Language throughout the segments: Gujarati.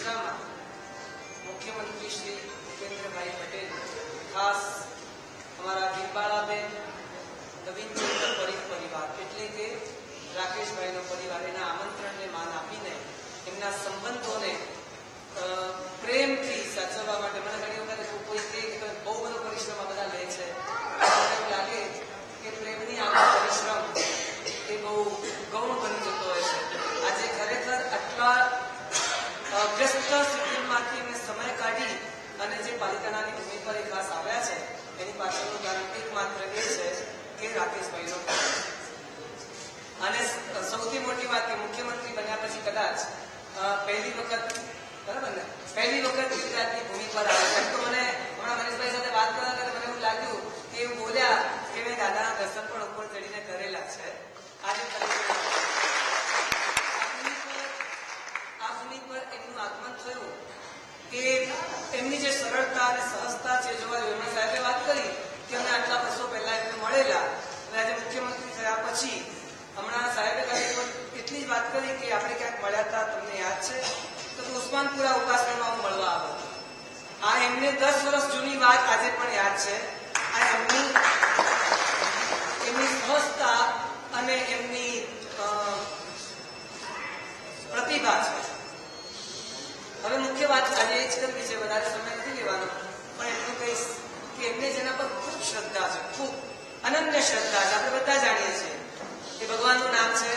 મિશ્રામાં મુખ્યમંત્રી શ્રી ભૂપેન્દ્રભાઈ પટેલ, ખાસ અમારા ગીરબાળાબેન નવીનચંદ્ર પરીખ પરિવાર, એટલે કે રાકેશભાઈનો પરિવાર, એના આમંત્રણને માન આપીને એમના સંબંધોને અ, પ્રેમથી સાચવવા માટે મને ઘણી વખત એવું કોઈ કહે કે તમે બહુ બધો પરિશ્રમ આ બધા લે છે મને એવું લાગે કે પ્રેમની આ પરિશ્રમ એ બહુ ગૌણ બની જતો હોય છે આજે ખરેખર આટલા અ, વ્યસ્ત સ્થિતિમાંથી એમને સમય કાઢી અને જે પાલિતાણાની ભૂમિ પર એક ખાસ આવ્યા છે એની પાછળનું કારણ એકમાત્ર એ છે કે રાકેશભાઈનો અને સૌથી મોટી વાત કે મુખ્યમંત્રી બન્યા પછી કદાચ પહેલી વખત, બરાબર ને? પહેલી વખત ગુજરાતની ભૂમિ પર આવ્યા તો મને હમણાં મનીષભાઈ સાથે વાત કરતા ત્યારે મને એવું લાગ્યું કે એવું બોલ્યા કે મેં દાદાના દર્શન પણ ઉપર ચડીને કરેલા છે. આજે આ ભૂમિ પર- એમનું આગમન થયું કે એમની જે સરળતા અને સહજતા છે જોવા જોઈએ સાહેબે વાત કરી, કે અમે આટલા વર્ષો પહેલા એમને મળેલા અને આજે મુખ્યમંત્રી થયા પછી હમણાં સાહેબે એટલી જ વાત કરી કે આપણે ક્યાંક મળ્યા હતા, તમને યાદ છે? તો ઉસ્માનપુરા ઉપાસનામાં હું મળવા આવ્યો આ એમને દસ વર્ષ જૂની વાત આજે પણ યાદ છે. આ એમની એમની સ્વસ્થતા અને એમની પ્રતિભા છે. હવે મુખ્ય વાત આજે એ જ કરવી છે, વધારે સમય નથી લેવાનો. પણ એટલું કહીશ કે એમને જેના પર ખૂબ શ્રદ્ધા છે, ખૂબ. અનન્ય શ્રદ્ધા છે. આપણે બધા જાણીએ છીએ કે ભગવાનનું નામ છે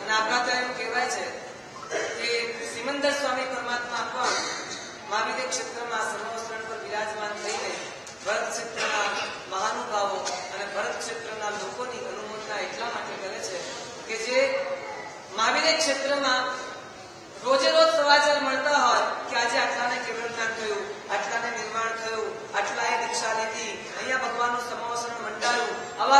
અને આપણા તો એમ કહેવાય છે કે સિમંદર સ્વામી પરમાત્મા પણ મહાવીર ક્ષેત્રમાં સર્વસ્ત્રણ પર વિરાજમાન થઈને ભરત ક્ષેત્રના મહાનુભાવો અને ભરત ક્ષેત્રના લોકોની અનુમોદના એટલા માટે કરે છે કે જે મહાવીર ક્ષેત્રમાં રોજે રોજ સમાચાર મળતા હોય કે આજે આટલાને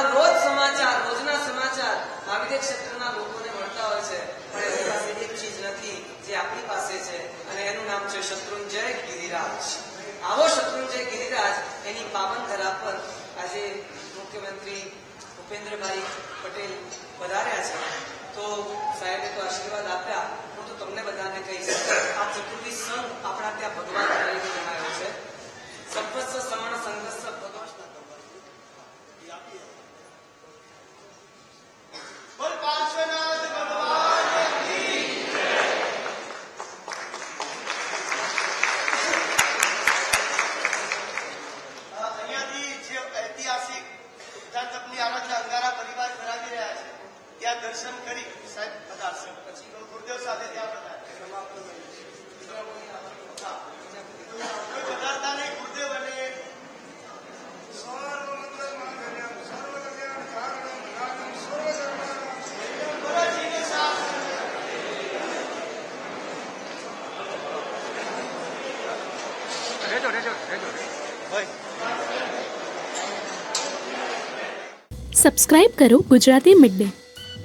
મંડાયું રોજ સમાચાર, રોજના સમાચાર મહાવીર ક્ષેત્રના લોકોને મળતા હોય છે. પણ એની પાસે એક ચીજ નથી, જે આપણી પાસે છે, અને એનું નામ છે શત્રુંજય ગિરિરાજ. આવો શત્રુંજય ગિરિરાજ એની પાવન ધરા પર આજે મુખ્યમંત્રી ભૂપેન્દ્રભાઈ પટેલ પધાર્યા છે. તો સાહેબે તો આશીર્વાદ આપ્યા. હું તો તમને બધાને કહીશ, આ ચતુર્થી સંઘ આપણા ત્યાં ભગવાન તરીકે જણાયો છે. સર્વસ્વ સમણ સંઘર્ષ ભગવાન બોલ પાર્શ્વનાથ ભગવાન અ, અહીંયાથી જે ઐતિહાસિક સિદ્ધાંતકની આરાધના અંગારા પરિવાર કરાવી રહ્યા છે ત્યાં દર્શન કરી સાહેબ પધારશે પછી ગુરુદેવ સાથે ત્યાં પધારે હા. કોઈ પધારતા નહીં ગુરુદેવ અને સર્વમંગલ માંગલ્યમ સર્વકલ્યાણ કારણમ જ્ઞાનમ સર્વધર્માણામ ગુરુજીની સાથે સબસ્ક્રાઇબ કરો Gujarati mid day